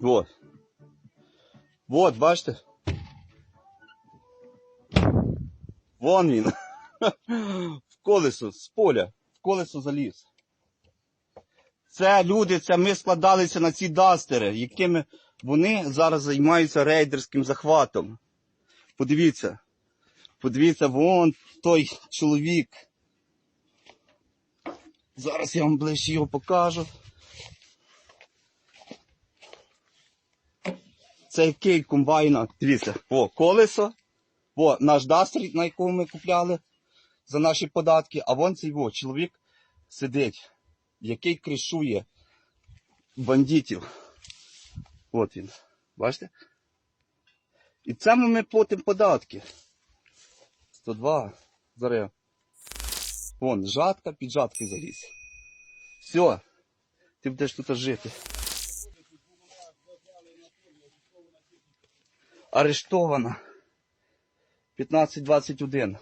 Вот. Вот, бачите? Вон він. В колесо, з поля, в колесо заліз. Це люди, це ми складалися на ці дастери, якими вони зараз займаються рейдерським захватом. Подивіться. Подивіться, вон той чоловік. Зараз я вам ближче його покажу. Це який комбайна? Дивіться, о, колесо, о, наш дастер, на якому ми купляли за наші податки, а вон цей о, чоловік сидить, який кришує бандитів. От він. Бачите? І це ми, платимо податки. 102. Зараз. Вон, жатка, під жатки заліз. Все. Ти будеш тут жити. Арештована. 1521.